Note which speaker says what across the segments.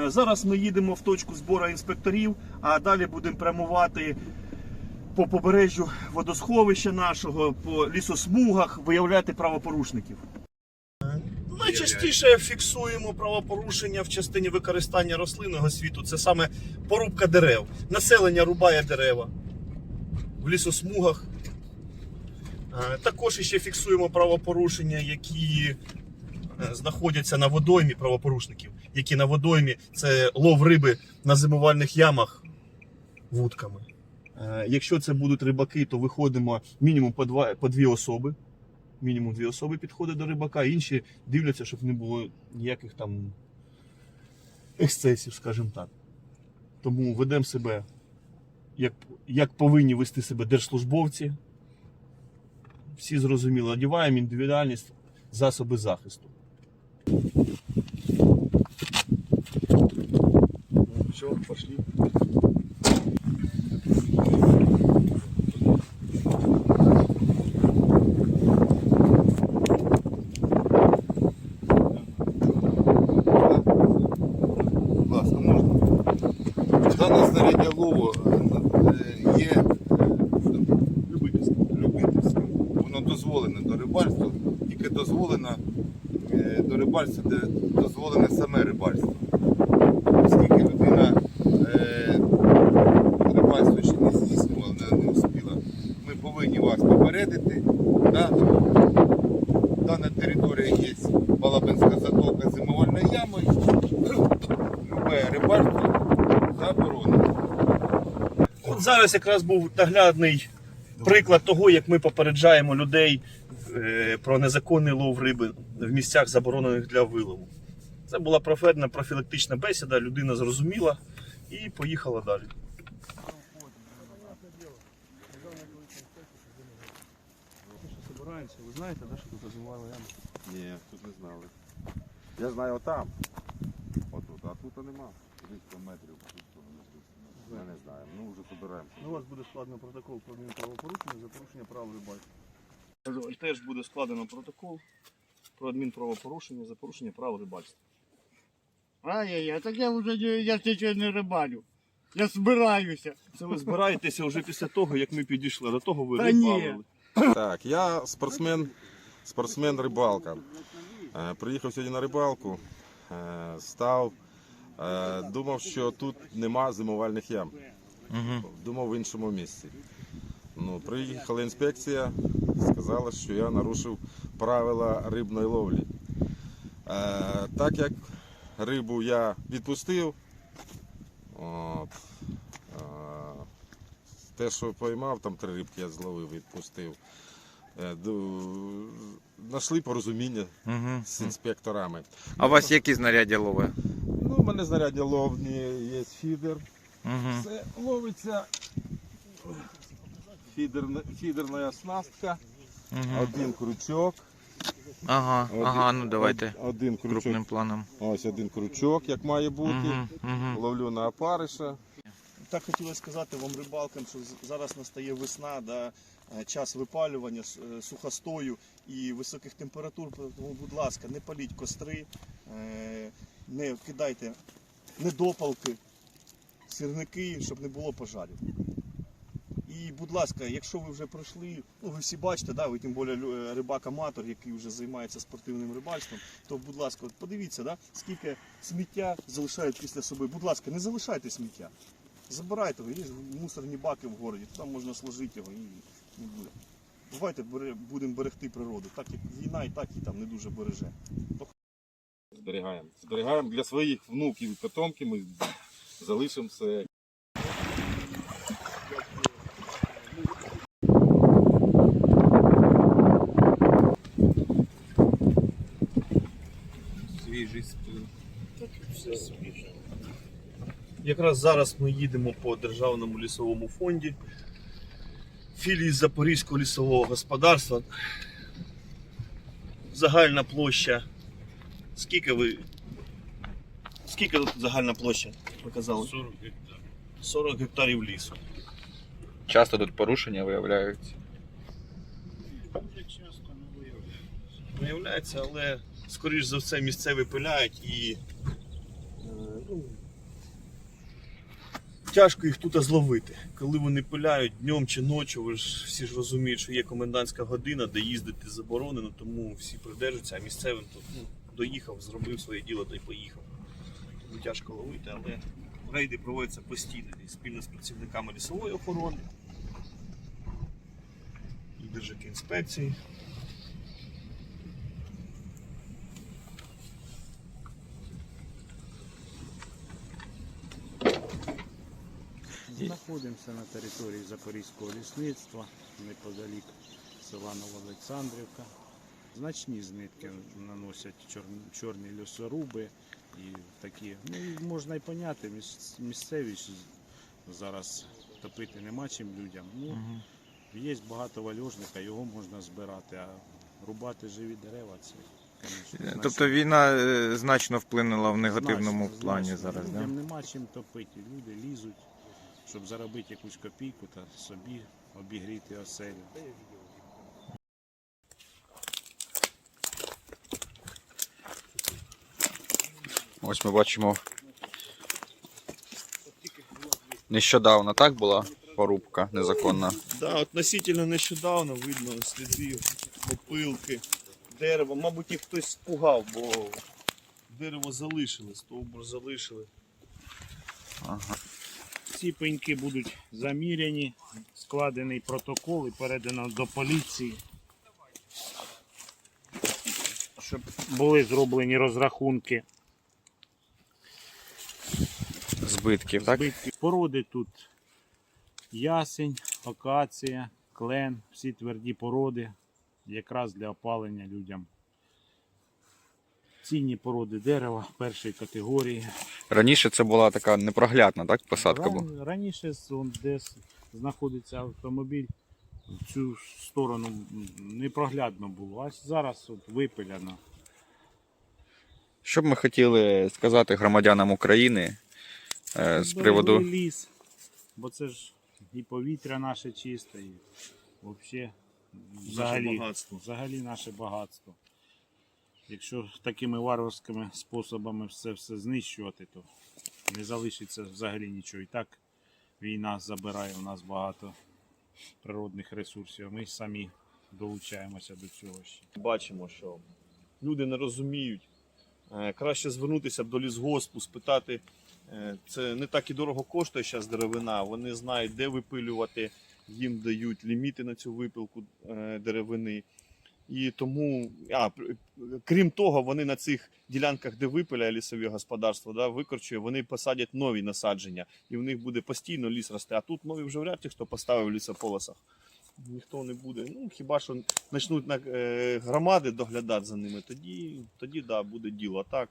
Speaker 1: Е, Зараз ми їдемо в точку збору інспекторів, а далі будемо прямувати по побережжю водосховища нашого, по лісосмугах, виявляти правопорушників. Найчастіше фіксуємо правопорушення в частині використання рослинного світу. Це саме порубка дерев. Населення рубає дерева в лісосмугах. Е, Також ще фіксуємо правопорушення, які е, знаходяться на водоймі правопорушників, які на водоймі це лов риби на зимувальних ямах вудками. Е, Якщо це будуть рибаки, то виходимо мінімум по, два, по дві особи. Мінімум дві особи підходять до рибака, інші дивляться, щоб не було ніяких там ексцесів, скажімо так. Тому ведемо себе, як, як повинні вести себе держслужбовці. Всі зрозуміло, одягаємо індивідуальність, засоби захисту. Все, пошли.
Speaker 2: Дане знаряддя лову е, є любительським. Воно дозволене до рибальства, тільки дозволено е, до рибальства, де дозволене саме рибальство. Оскільки людина е, рибальство ще не здійснювала, не, не успіла, ми повинні вас попередити. Да? Дана територія є Балабинська затока зимовольної ями. Любе рибальство заборонено.
Speaker 1: От зараз якраз був наглядний приклад того, як ми попереджаємо людей е, про незаконний лов риби в місцях, заборонених для вилову. Це була проведена профілактична бесіда, людина зрозуміла і поїхала далі. Ви знаєте, що тут розвивали яму?
Speaker 3: Ні, тут не знали. Я знаю отам. Отут, а тут нема. 300 метрів. тут не. Ми не знаємо. Ну вже собираємося.
Speaker 1: Ну, у вас буде складено протокол про адмінправопорушення за порушення прав рибальства. Теж буде складено протокол про адмінправопорушення за порушення прав рибальства.
Speaker 4: Ай-яй-яй, так я вже не- я не рибалю. Я збираюся.
Speaker 1: Це ви збираєтеся вже після того, як ми підійшли. До того ви
Speaker 4: Та ні.
Speaker 1: рибалили.
Speaker 3: Так, я спортсмен, спортсмен рибалка. Е, Приїхав сьогодні на рибалку, е, став, е, думав, що тут нема зимувальних ям. Думав в іншому місці. Ну, приїхала інспекція, сказала, що я нарушив правила рибної ловлі. Е, так як рибу я відпустив, от, е, те, що поймав, там три рибки я зловив, відпустив. Е, Знайшли порозуміння
Speaker 5: Угу.
Speaker 3: з інспекторами.
Speaker 5: А у вас які знаряддя лови?
Speaker 3: Ну, у мене знаряддя ловні, є фідер.
Speaker 5: Угу.
Speaker 3: Це ловиться фідерна, фідерна оснастка,
Speaker 5: Угу.
Speaker 3: один крючок.
Speaker 5: Ага,
Speaker 3: Один-
Speaker 5: ага, ну давайте
Speaker 3: Один крючок.
Speaker 5: крупним планом.
Speaker 3: Ось один крючок, як має бути.
Speaker 5: Угу. Угу.
Speaker 3: Ловлю на опариша.
Speaker 1: Так хотілося сказати вам рибалкам, що зараз настає весна, да, е, час випалювання, е, сухостою і високих температур. Тому, будь ласка, не паліть костри, е, не кидайте недопалки, сірники, щоб не було пожарів. І, будь ласка, якщо ви вже пройшли, ну ви всі бачите, да, ви тим більше рибак-аматор, який вже займається спортивним рибальством, то, будь ласка, подивіться, да, скільки сміття залишають після себе. Будь ласка, не залишайте сміття. Забирайте його, є мусорні баки в городі, там можна сложити його і не буде. Давайте будемо берегти природу, так як війна і так і там не дуже береже.
Speaker 3: Зберігаємо. Зберігаємо для своїх внуків і потомків. Ми залишимо все. Свіжий спин.
Speaker 1: Все свіже. Якраз зараз ми їдемо по державному лісовому фонді. Філії Запорізького лісового господарства. Загальна площа. Скільки ви. Скільки тут загальна площа? Ви казали? 40 гектарів. 40 гектарів лісу.
Speaker 5: Часто тут порушення виявляються. Часто не виявляються.
Speaker 1: Виявляється, але скоріш за все місцеві пиляють і е, ну, тяжко їх тут зловити. Коли вони пиляють днем чи ночі, ви ж всі ж розуміють, що є комендантська година, де їздити заборонено, тому всі придержуються, а місцевим тут ну, доїхав, зробив своє діло та й поїхав. Тому тяжко ловити, але рейди проводяться постійно спільно з працівниками лісової охорони і держаки інспекції.
Speaker 4: Знаходимося на території Запорізького лісництва, неподалік села Новоолександрівка. Значні знитки наносять чор- чорні лісоруби і такі. Ну можна й поняти, міс- місцеві зараз топити нема чим людям. Ну, Є багато вальожника, його можна збирати, а рубати живі дерева це, звісно.
Speaker 5: Тобто війна е, значно вплинула в негативному
Speaker 4: Значно,
Speaker 5: плані
Speaker 4: значно.
Speaker 5: зараз,
Speaker 4: Людям
Speaker 5: да?
Speaker 4: нема чим топити. Люди лізуть, щоб заробити якусь копійку та собі обігріти оселю.
Speaker 5: Ось ми бачимо. Нещодавно так була порубка незаконна.
Speaker 1: Да, относительно нещодавно видно сліди опилки, дерева. Мабуть, їх хтось спугав, бо дерево залишили, стовбур залишили.
Speaker 5: Ага.
Speaker 4: Ці пеньки будуть заміряні, складений протокол і передано до поліції, щоб були зроблені розрахунки
Speaker 5: Збитків, так?
Speaker 4: збитків. Породи тут ясень, акація, клен, всі тверді породи, якраз для опалення людям. Цінні породи дерева першої категорії.
Speaker 5: Раніше це була така непроглядна, так? Посадка була.
Speaker 4: Ран- Раніше он, де с- знаходиться автомобіль, в цю сторону м, непроглядно було, а зараз от випиляно.
Speaker 5: Що б ми хотіли сказати громадянам України е, з
Speaker 4: Берегли
Speaker 5: приводу
Speaker 4: ліс, бо це ж і повітря наше чисте, і взагалі, взагалі, взагалі наше багатство. Якщо такими варварськими способами все все знищувати, то не залишиться взагалі нічого. І так війна забирає у нас багато природних ресурсів. Ми самі долучаємося до цього ще.
Speaker 1: Бачимо, що люди не розуміють. Е, Краще звернутися до лісгоспу, спитати. Е, Це не так і дорого коштує зараз деревина. Вони знають, де випилювати, їм дають ліміти на цю випилку е, деревини. І тому, а, крім того, вони на цих ділянках, де випиляє лісові господарство, да, викорчує, вони посадять нові насадження, і в них буде постійно ліс рости. А тут нові вже вряд чи хто поставив в лісополосах. Ніхто не буде. Ну, хіба що почнуть на е, громади доглядати за ними, тоді, тоді да, буде діло. Так,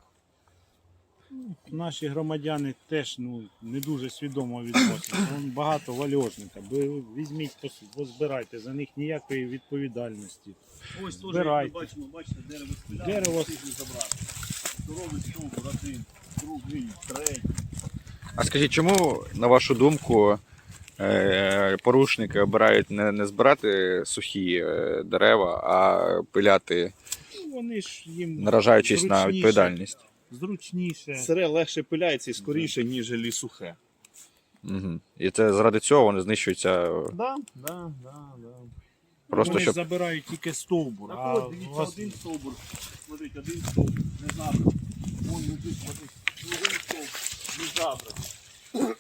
Speaker 4: Наші громадяни теж ну, не дуже свідомо відносяться. Багато вальожника. Візьміть, позбирайте, за них ніякої відповідальності.
Speaker 1: ось
Speaker 4: теж,
Speaker 1: як ми бачимо, бачите, дерево спиляє,
Speaker 4: Дерево.
Speaker 1: забрати. Здоровий стовбур, один, другий, третій.
Speaker 5: А скажіть, чому, на вашу думку, е, порушники обирають не, не збирати сухі е, дерева, а пиляти,
Speaker 4: Ну, вони ж їм
Speaker 5: наражаючись на відповідальність?
Speaker 4: Зручніше.
Speaker 1: Сире легше пиляється і скоріше, ніж сухе.
Speaker 5: Угу. І це заради цього вони знищуються е,
Speaker 1: Да, да, да, да.
Speaker 5: просто
Speaker 4: вони
Speaker 5: щоб.
Speaker 4: забирають тільки стовбур.
Speaker 1: Так
Speaker 4: а
Speaker 1: от,
Speaker 4: у
Speaker 1: дивіться,
Speaker 4: вас
Speaker 1: один стовбур. Смотрите, один стовбур не забраний. Вон лежить, смотрите, другий стовбур не забраний.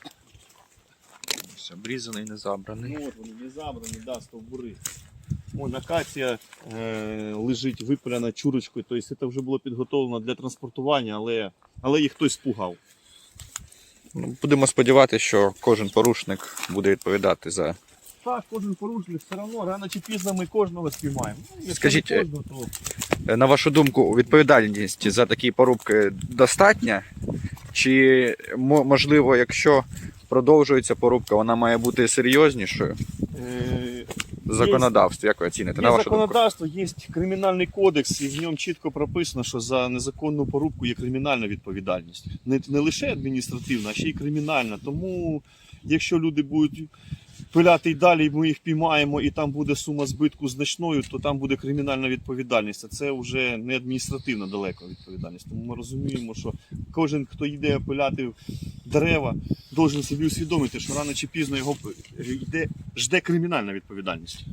Speaker 5: Обрізаний, не забраний.
Speaker 1: Ну от вони не забрані, да, стовбури. Вон акація е, лежить випиляна чурочкою, тобто це вже було підготовлено для транспортування, але, але їх хтось спугав.
Speaker 5: Ну, будемо сподіватися, що кожен порушник буде відповідати за.
Speaker 1: Так, кожен порушник все одно, рано чи пізно ми кожного спіймаємо. Ну,
Speaker 5: Скажіть,
Speaker 1: кожного, то
Speaker 5: Е, На вашу думку, відповідальність за такі порубки достатня? Чи можливо, якщо продовжується порубка, вона має бути серйознішою?
Speaker 1: Е,
Speaker 5: Законодавство, як ви оціните?
Speaker 1: Є
Speaker 5: На вашу думку?
Speaker 1: законодавство, є кримінальний кодекс, і в ньому чітко прописано, що за незаконну порубку є кримінальна відповідальність. Не, не лише адміністративна, а ще й кримінальна. Тому, якщо люди будуть пиляти й далі, ми їх піймаємо, і там буде сума збитку значною, то там буде кримінальна відповідальність. А це вже не адміністративна далеко відповідальність. Тому ми розуміємо, що кожен, хто йде пиляти дерева, должен собі усвідомити, що рано чи пізно його йде, жде кримінальна відповідальність.